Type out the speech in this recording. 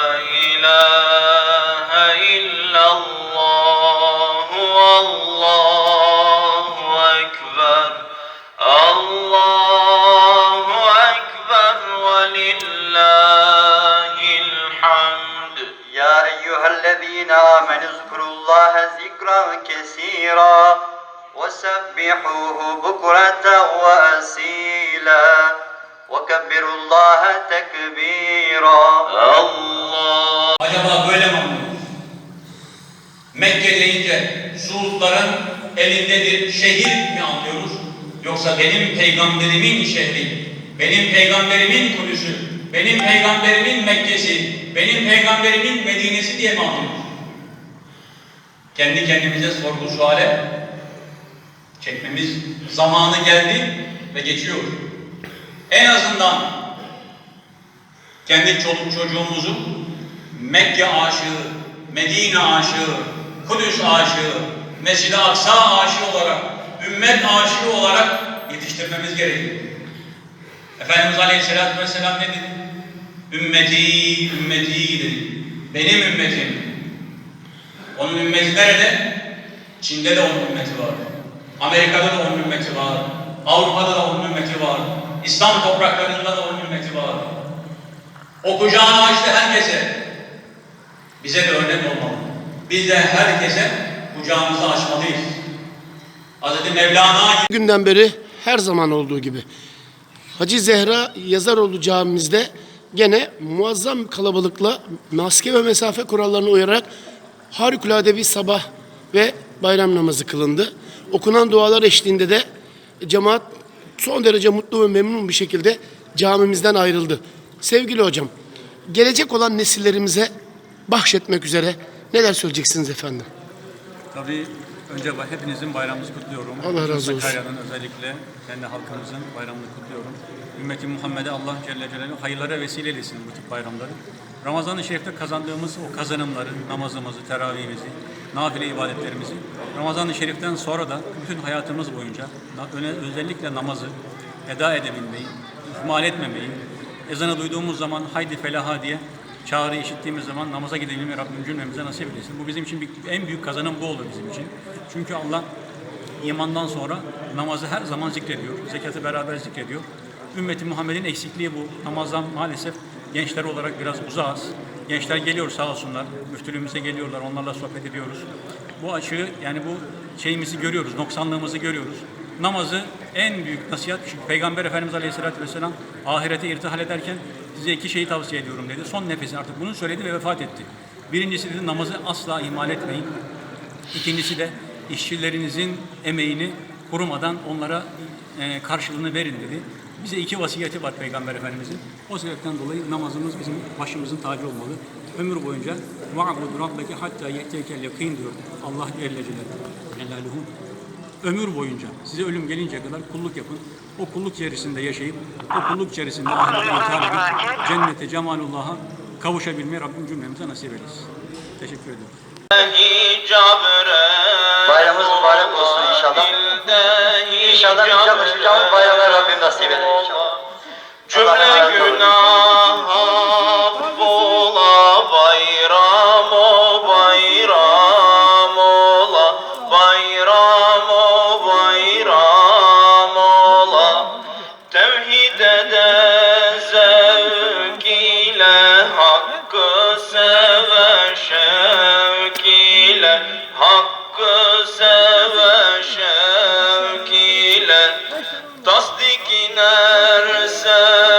إله إلا الله والله أكبر الله أكبر ولله الحمد. يا أيها الذين آمنوا اذكروا الله ذكرا كثيرا وسبحوه بكرة وأسيلا وكبروا الله تكبيرا الله Acaba böyle mi anlıyoruz? Mekke deyince Suudların elindedir şehir mi anlıyoruz? Yoksa benim peygamberimin şehri, benim peygamberimin Kudüs'ü, benim peygamberimin Mekke'si, benim peygamberimin Medine'si diye mi anlıyoruz? Kendi kendimize sorgu suale çekmemiz zamanı geldi ve geçiyor. En azından kendi çoluk çocuğumuzu Mekke aşığı, Medine aşığı, Kudüs aşığı, Mescid-i Aksa aşığı olarak, ümmet aşığı olarak yetiştirmemiz gerekiyor. Efendimiz Aleyhisselatü Vesselam ne dedi? Ümmeti, ümmeti dedi. Benim ümmetim. Onun ümmeti nerede? Çin'de de onun ümmeti var. Amerika'da da onun ümmeti var. Avrupa'da da onun ümmeti var. İslam topraklarında da onun ümmeti var. O açtı herkese. Bize de örnek olmalı. Biz de herkese kucağımızı açmalıyız. Hazreti Mevlana günden beri her zaman olduğu gibi Hacı Zehra Yazaroğlu camimizde gene muazzam kalabalıkla maske ve mesafe kurallarına uyarak harikulade bir sabah ve bayram namazı kılındı. Okunan dualar eşliğinde de cemaat son derece mutlu ve memnun bir şekilde camimizden ayrıldı. Sevgili hocam, gelecek olan nesillerimize bahşetmek üzere neler söyleyeceksiniz efendim? Tabii önce hepinizin bayramınızı kutluyorum. Allah razı olsun. Sakarya'nın özellikle kendi halkımızın bayramını kutluyorum. Ümmeti Muhammed'e Allah Celle Celaluhu hayırlara vesile eylesin bu tip bayramları. Ramazan-ı Şerif'te kazandığımız o kazanımları, namazımızı, teravihimizi, nafile ibadetlerimizi Ramazan-ı Şerif'ten sonra da bütün hayatımız boyunca özellikle namazı eda edebilmeyi, ihmal etmemeyi, ezanı duyduğumuz zaman haydi felaha diye çağrı işittiğimiz zaman namaza gidebilmeyi Rabbim cümlemize nasip eylesin. Bu bizim için en büyük kazanım bu olur bizim için. Çünkü Allah imandan sonra namazı her zaman zikrediyor. Zekatı beraber zikrediyor. Ümmeti Muhammed'in eksikliği bu. Namazdan maalesef gençler olarak biraz uzağız. Gençler geliyor sağ olsunlar. Müftülüğümüze geliyorlar. Onlarla sohbet ediyoruz. Bu açığı yani bu şeyimizi görüyoruz. Noksanlığımızı görüyoruz. Namazı en büyük nasihat. Çünkü Peygamber Efendimiz Aleyhisselatü Vesselam ahirete irtihal ederken size iki şeyi tavsiye ediyorum dedi. Son nefesi artık bunu söyledi ve vefat etti. Birincisi dedi namazı asla ihmal etmeyin. İkincisi de işçilerinizin emeğini kurumadan onlara e, karşılığını verin dedi. Bize iki vasiyeti var Peygamber Efendimizin. O sebepten dolayı namazımız bizim başımızın tacı olmalı. Ömür boyunca وَعْبُدْ رَبَّكَ hatta يَتَّيْكَ الْيَقِينَ diyor. Allah Celle Celaluhu. Ömür boyunca size ölüm gelinceye kadar kulluk yapın. O kulluk içerisinde yaşayıp, o kulluk içerisinde ahirete intihar edip, cennete, cemalullah'a kavuşabilmeyi Rabbim cümlemize nasip eylesin. Teşekkür ediyorum. Bayramımız mübarek olsun inşallah. İnşallah inşallah şu bayramı Rabbim nasip eder inşallah. Cümle günah affola bayram o bayram ola. Bayram o bayram ola. Tevhide de zevk ile hakkı seve tasdik inersen